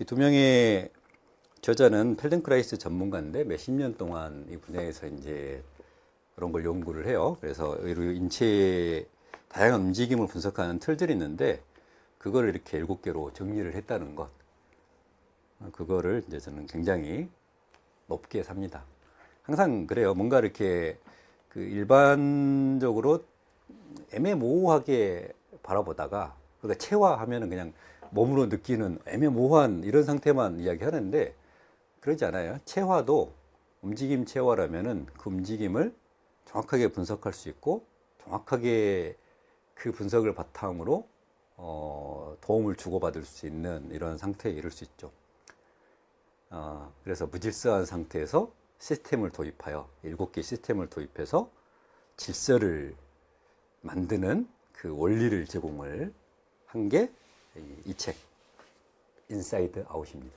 이 두 명의 저자는 펠덴크라이스 전문가인데 몇 십 년 동안 이 분야에서 이제 그런 걸 연구를 해요. 그래서 의료 인체의 다양한 움직임을 분석하는 틀들이 있는데 그거를 이렇게 일곱 개로 정리를 했다는 것. 그거를 이제 저는 굉장히 높게 삽니다. 항상 그래요. 뭔가 이렇게 그 일반적으로 애매모호하게 바라보다가 그러니까 체화하면은 그냥 몸으로 느끼는 애매모호한 이런 상태만 이야기하는데 그러지 않아요. 체화도 움직임 체화라면은 그 움직임을 정확하게 분석할 수 있고 정확하게 그 분석을 바탕으로 어, 도움을 주고받을 수 있는 이런 상태에 이를 수 있죠. 어, 그래서 무질서한 상태에서 시스템을 도입하여 일곱 개 시스템을 도입해서 질서를 만드는 그 원리를 제공을 한게 이 책 인사이드 아웃입니다.